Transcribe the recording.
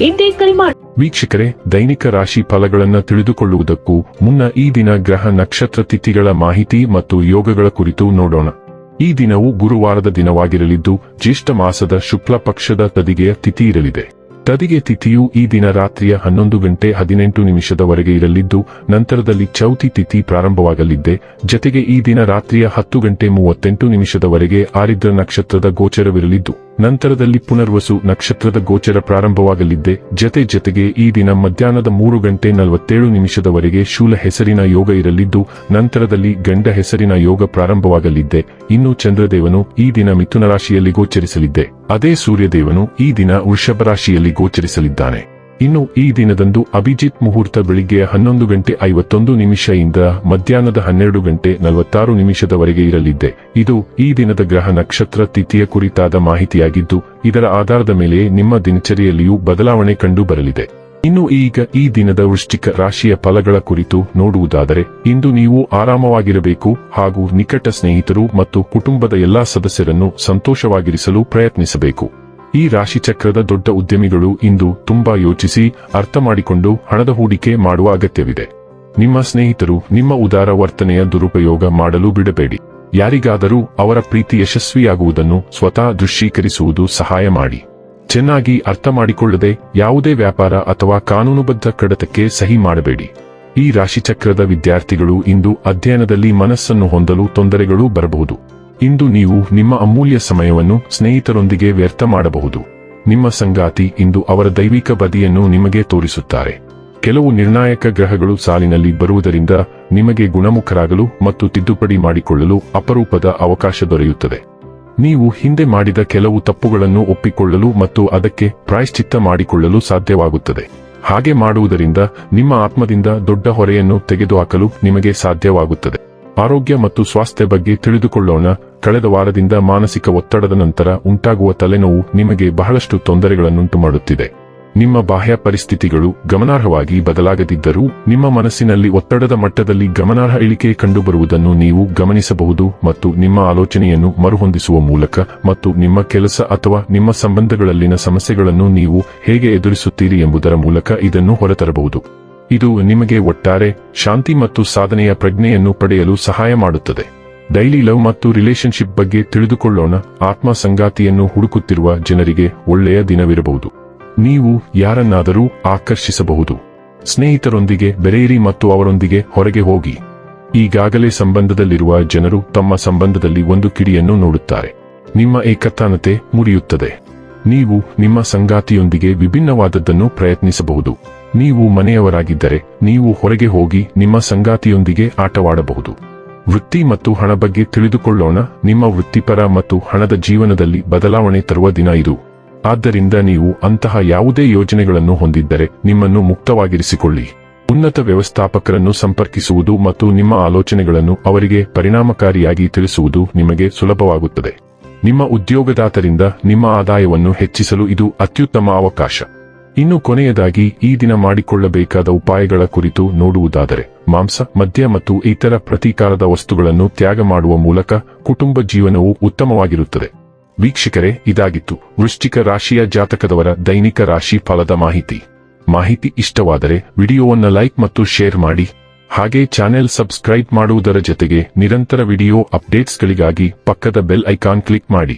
ಹಿಂದೆ ಕರೆ ಮಾಡಿ ವೀಕ್ಷಕರೇ, ದೈನಿಕ ರಾಶಿ ಫಲಗಳನ್ನು ತಿಳಿದುಕೊಳ್ಳುವುದಕ್ಕೂ ಮುನ್ನ ಈ ದಿನ ಗ್ರಹ ನಕ್ಷತ್ರ ತಿಥಿಗಳ ಮಾಹಿತಿ ಮತ್ತು ಯೋಗಗಳ ಕುರಿತು ನೋಡೋಣ. ಈ ದಿನವು ಗುರುವಾರದ ದಿನವಾಗಿರಲಿದ್ದು, ಜ್ಯೇಷ್ಠ ಮಾಸದ ಶುಕ್ಲ ಪಕ್ಷದ ತದಿಗೆಯ ತಿಥಿ ಇರಲಿದೆ. ತದಿಗೆ ತಿಥಿಯು ಈ ದಿನ ರಾತ್ರಿಯ ಹನ್ನೊಂದು ಗಂಟೆ ಹದಿನೆಂಟು ನಿಮಿಷದವರೆಗೆ ಇರಲಿದ್ದು, ನಂತರದಲ್ಲಿ ಚೌತಿ ತಿಥಿ ಪ್ರಾರಂಭವಾಗಲಿದ್ದೆ. ಜತೆಗೆ ಈ ದಿನ ರಾತ್ರಿಯ ಹತ್ತು ಗಂಟೆ ಮೂವತ್ತೆಂಟು ನಿಮಿಷದವರೆಗೆ ಆರಿದ್ರ ನಕ್ಷತ್ರದ ಗೋಚರವಿರಲಿದ್ದು. ನಂತರದಲ್ಲಿ ಪುನರ್ವಸು ನಕ್ಷತ್ರದ ಗೋಚರ ಪ್ರಾರಂಭವಾಗಲಿದ್ದೆ. ಜತೆ ಜತೆಗೆ ಈ ದಿನ ಮಧ್ಯಾಹ್ನದ ಮೂರು ಗಂಟೆ ನಲವತ್ತೇಳು ನಿಮಿಷದವರೆಗೆ ಶೂಲ ಹೆಸರಿನ ಯೋಗ ಇರಲಿದ್ದು, ನಂತರದಲ್ಲಿ ಗಂಡ ಹೆಸರಿನ ಯೋಗ ಪ್ರಾರಂಭವಾಗಲಿದ್ದೆ. ಇನ್ನು ಚಂದ್ರದೇವನು ಈ ದಿನ ಮಿಥುನ ರಾಶಿಯಲ್ಲಿ ಗೋಚರಿಸಲಿದ್ದೆ. ಅದೇ ಸೂರ್ಯದೇವನು ಈ ದಿನ ವೃಷಭ ರಾಶಿಯಲ್ಲಿ ಗೋಚರಿಸಲಿದ್ದಾನೆ. ಇನ್ನು ಈ ದಿನದಂದು ಅಭಿಜಿತ್ ಮುಹೂರ್ತ ಬೆಳಿಗ್ಗೆ ಹನ್ನೊಂದು ಗಂಟೆ ಐವತ್ತೊಂದು ನಿಮಿಷದಿಂದ ಮಧ್ಯಾಹ್ನದ ಹನ್ನೆರಡು ಗಂಟೆ ನಲವತ್ತಾರು ನಿಮಿಷದವರೆಗೆ ಇರಲಿದೆ. ಇದು ಈ ದಿನದ ಗ್ರಹ ನಕ್ಷತ್ರ ತಿಥಿಯ ಕುರಿತಾದ ಮಾಹಿತಿಯಾಗಿದ್ದು, ಇದರ ಆಧಾರದ ಮೇಲೆ ನಿಮ್ಮ ದಿನಚರಿಯಲ್ಲಿಯೂ ಬದಲಾವಣೆ ಕಂಡು ಬರಲಿದೆ ಇನ್ನು ಈಗ ಈ ದಿನದ ವೃಶ್ಚಿಕ ರಾಶಿಯ ಫಲಗಳ ಕುರಿತು ನೋಡುವುದಾದರೆ, ಇಂದು ನೀವು ಆರಾಮವಾಗಿರಬೇಕು ಹಾಗೂ ನಿಕಟ ಸ್ನೇಹಿತರು ಮತ್ತು ಕುಟುಂಬದ ಎಲ್ಲಾ ಸದಸ್ಯರನ್ನು ಸಂತೋಷವಾಗಿರಿಸಲು ಪ್ರಯತ್ನಿಸಬೇಕು. ಈ ರಾಶಿಚಕ್ರದ ದೊಡ್ಡ ಉದ್ಯಮಿಗಳು ಇಂದು ತುಂಬಾ ಯೋಚಿಸಿ ಅರ್ಥ ಮಾಡಿಕೊಂಡು ಹಣದ ಹೂಡಿಕೆ ಮಾಡುವ ಅಗತ್ಯವಿದೆ. ನಿಮ್ಮ ಸ್ನೇಹಿತರು ನಿಮ್ಮ ಉದಾರ ವರ್ತನೆಯ ದುರುಪಯೋಗ ಮಾಡಲು ಬಿಡಬೇಡಿ. ಯಾರಿಗಾದರೂ ಅವರ ಪ್ರೀತಿ ಯಶಸ್ವಿಯಾಗುವುದನ್ನು ಸ್ವತಃ ದೃಶ್ಯೀಕರಿಸುವುದು ಸಹಾಯ ಮಾಡಿ. ಚೆನ್ನಾಗಿ ಅರ್ಥ ಮಾಡಿಕೊಳ್ಳದೆ ಯಾವುದೇ ವ್ಯಾಪಾರ ಅಥವಾ ಕಾನೂನುಬದ್ಧ ಕಡತಕ್ಕೆ ಸಹಿ ಮಾಡಬೇಡಿ. ಈ ರಾಶಿಚಕ್ರದ ವಿದ್ಯಾರ್ಥಿಗಳು ಇಂದು ಅಧ್ಯಯನದಲ್ಲಿ ಮನಸ್ಸನ್ನು ಹೊಂದಲು ತೊಂದರೆಗಳು ಬರಬಹುದು. ಇಂದು ನೀವು ನಿಮ್ಮ ಅಮೂಲ್ಯ ಸಮಯವನ್ನು ಸ್ನೇಹಿತರೊಂದಿಗೆ ವ್ಯರ್ಥ ಮಾಡಬಹುದು. ನಿಮ್ಮ ಸಂಗಾತಿ ಇಂದು ಅವರ ದೈವಿಕ ಬದಿಯನ್ನು ನಿಮಗೆ ತೋರಿಸುತ್ತಾರೆ. ಕೆಲವು ನಿರ್ಣಾಯಕ ಗ್ರಹಗಳು ಸಾಲಿನಲ್ಲಿ ಬರುವುದರಿಂದ ನಿಮಗೆ ಗುಣಮುಖರಾಗಲು ಮತ್ತು ತಿದ್ದುಪಡಿ ಮಾಡಿಕೊಳ್ಳಲು ಅಪರೂಪದ ಅವಕಾಶ ದೊರೆಯುತ್ತದೆ. ನೀವು ಹಿಂದೆ ಮಾಡಿದ ಕೆಲವು ತಪ್ಪುಗಳನ್ನು ಒಪ್ಪಿಕೊಳ್ಳಲು ಮತ್ತು ಅದಕ್ಕೆ ಪ್ರಾಯಶ್ಚಿತ್ತ ಮಾಡಿಕೊಳ್ಳಲು ಸಾಧ್ಯವಾಗುತ್ತದೆ. ಹಾಗೆ ಮಾಡುವುದರಿಂದ ನಿಮ್ಮ ಆತ್ಮದಿಂದ ದೊಡ್ಡ ಹೊರೆಯನ್ನು ತೆಗೆದುಹಾಕಲು ನಿಮಗೆ ಸಾಧ್ಯವಾಗುತ್ತದೆ. ಆರೋಗ್ಯ ಮತ್ತು ಸ್ವಾಸ್ಥ್ಯ ಬಗ್ಗೆ ತಿಳಿದುಕೊಳ್ಳೋಣ. ಕಳೆದ ವಾರದಿಂದ ಮಾನಸಿಕ ಒತ್ತಡದ ನಂತರ ಉಂಟಾಗುವ ತಲೆನೋವು ನಿಮಗೆ ಬಹಳಷ್ಟು ತೊಂದರೆಗಳನ್ನುಂಟು ಮಾಡುತ್ತಿದೆ ನಿಮ್ಮ ಬಾಹ್ಯ ಪರಿಸ್ಥಿತಿಗಳು ಗಮನಾರ್ಹವಾಗಿ ಬದಲಾಗದಿದ್ದರೂ ನಿಮ್ಮ ಮನಸ್ಸಿನಲ್ಲಿ ಒತ್ತಡದ ಮಟ್ಟದಲ್ಲಿ ಗಮನಾರ್ಹ ಇಳಿಕೆ ಕಂಡುಬರುವುದನ್ನು ನೀವು ಗಮನಿಸಬಹುದು ಮತ್ತು ನಿಮ್ಮ ಆಲೋಚನೆಯನ್ನು ಮರುಹೊಂದಿಸುವ ಮೂಲಕ ಮತ್ತು ನಿಮ್ಮ ಕೆಲಸ ಅಥವಾ ನಿಮ್ಮ ಸಂಬಂಧಗಳಲ್ಲಿನ ಸಮಸ್ಯೆಗಳನ್ನು ನೀವು ಹೇಗೆ ಎದುರಿಸುತ್ತೀರಿ ಎಂಬುದರ ಮೂಲಕ ಇದನ್ನು ಹೊರತರಬಹುದು. ಇದು ನಿಮಗೆ ಒಟ್ಟಾರೆ ಶಾಂತಿ ಮತ್ತು ಸಾಧನೆಯ ಪ್ರಜ್ಞೆಯನ್ನು ಪಡೆಯಲು ಸಹಾಯ ಮಾಡುತ್ತದೆ. ಡೈಲಿ ಲವ್ ಮತ್ತು ರಿಲೇಶನ್ಶಿಪ್ ಬಗ್ಗೆ ತಿಳಿದುಕೊಳ್ಳೋಣ. ಆತ್ಮ ಸಂಗಾತಿಯನ್ನು ಹುಡುಕುತ್ತಿರುವ ಜನರಿಗೆ ಒಳ್ಳೆಯ ದಿನವಿರಬಹುದು. ನೀವು ಯಾರನ್ನಾದರೂ ಆಕರ್ಷಿಸಬಹುದು. ಸ್ನೇಹಿತರೊಂದಿಗೆ ಬೆರೆಯಿರಿ ಮತ್ತು ಅವರೊಂದಿಗೆ ಹೊರಗೆ ಹೋಗಿ. ಈಗಾಗಲೇ ಸಂಬಂಧದಲ್ಲಿರುವ ಜನರು ತಮ್ಮ ಸಂಬಂಧದಲ್ಲಿ ಒಂದು ಕಿಡಿಯನ್ನು ನೋಡುತ್ತಾರೆ. ನಿಮ್ಮ ಏಕತಾನತೆ ಮುರಿಯುತ್ತದೆ. ನೀವು ನಿಮ್ಮ ಸಂಗಾತಿಯೊಂದಿಗೆ ವಿಭಿನ್ನವಾದದ್ದನ್ನು ಪ್ರಯತ್ನಿಸಬಹುದು. ನೀವು ಮನೆಯವರಾಗಿದ್ದರೆ ನೀವು ಹೊರಗೆ ಹೋಗಿ ನಿಮ್ಮ ಸಂಗಾತಿಯೊಂದಿಗೆ ಆಟವಾಡಬಹುದು. ವೃತ್ತಿ ಮತ್ತು ಹಣ ಬಗ್ಗೆ ತಿಳಿದುಕೊಳ್ಳೋಣ. ನಿಮ್ಮ ವೃತ್ತಿಪರ ಮತ್ತು ಹಣದ ಜೀವನದಲ್ಲಿ ಬದಲಾವಣೆ ತರುವ ದಿನ ಇದು. ಆದ್ದರಿಂದ ನೀವು ಅಂತಹ ಯಾವುದೇ ಯೋಜನೆಗಳನ್ನು ಹೊಂದಿದ್ದರೆ ನಿಮ್ಮನ್ನು ಮುಕ್ತವಾಗಿರಿಸಿಕೊಳ್ಳಿ. ಉನ್ನತ ವ್ಯವಸ್ಥಾಪಕರನ್ನು ಸಂಪರ್ಕಿಸುವುದು ಮತ್ತು ನಿಮ್ಮ ಆಲೋಚನೆಗಳನ್ನು ಅವರಿಗೆ ಪರಿಣಾಮಕಾರಿಯಾಗಿ ತಿಳಿಸುವುದು ನಿಮಗೆ ಸುಲಭವಾಗುತ್ತದೆ. ನಿಮ್ಮ ಉದ್ಯೋಗದಾತರಿಂದ ನಿಮ್ಮ ಆದಾಯವನ್ನು ಹೆಚ್ಚಿಸಲು ಇದು ಅತ್ಯುತ್ತಮ ಅವಕಾಶ. ಇನ್ನು ಕೊನೆಯದಾಗಿ ಈ ದಿನ ಮಾಡಿಕೊಳ್ಳಬೇಕಾದ ಉಪಾಯಗಳ ಕುರಿತು ನೋಡುವುದಾದರೆ ಮಾಂಸ, ಮದ್ಯ ಮತ್ತು ಇತರ ಪ್ರತೀಕಾರದ ವಸ್ತುಗಳನ್ನು ತ್ಯಾಗ ಮಾಡುವ ಮೂಲಕ ಕುಟುಂಬ ಜೀವನವು ಉತ್ತಮವಾಗಿರುತ್ತದೆ. ವೀಕ್ಷಕರೇ, ಇದಾಗಿತ್ತು ವೃಶ್ಚಿಕ ರಾಶಿಯ ಜಾತಕದವರ ದೈನಿಕ ರಾಶಿ ಫಲದ ಮಾಹಿತಿ. ಮಾಹಿತಿ ಇಷ್ಟವಾದರೆ ವಿಡಿಯೋವನ್ನು ಲೈಕ್ ಮತ್ತು ಶೇರ್ ಮಾಡಿ. ಹಾಗೆ ಚಾನೆಲ್ ಸಬ್ಸ್ಕ್ರೈಬ್ ಮಾಡುವುದರ ಜೊತೆಗೆ ನಿರಂತರ ವಿಡಿಯೋ ಅಪ್ಡೇಟ್ಸ್ಗಳಿಗಾಗಿ ಪಕ್ಕದ ಬೆಲ್ ಐಕಾನ್ ಕ್ಲಿಕ್ ಮಾಡಿ.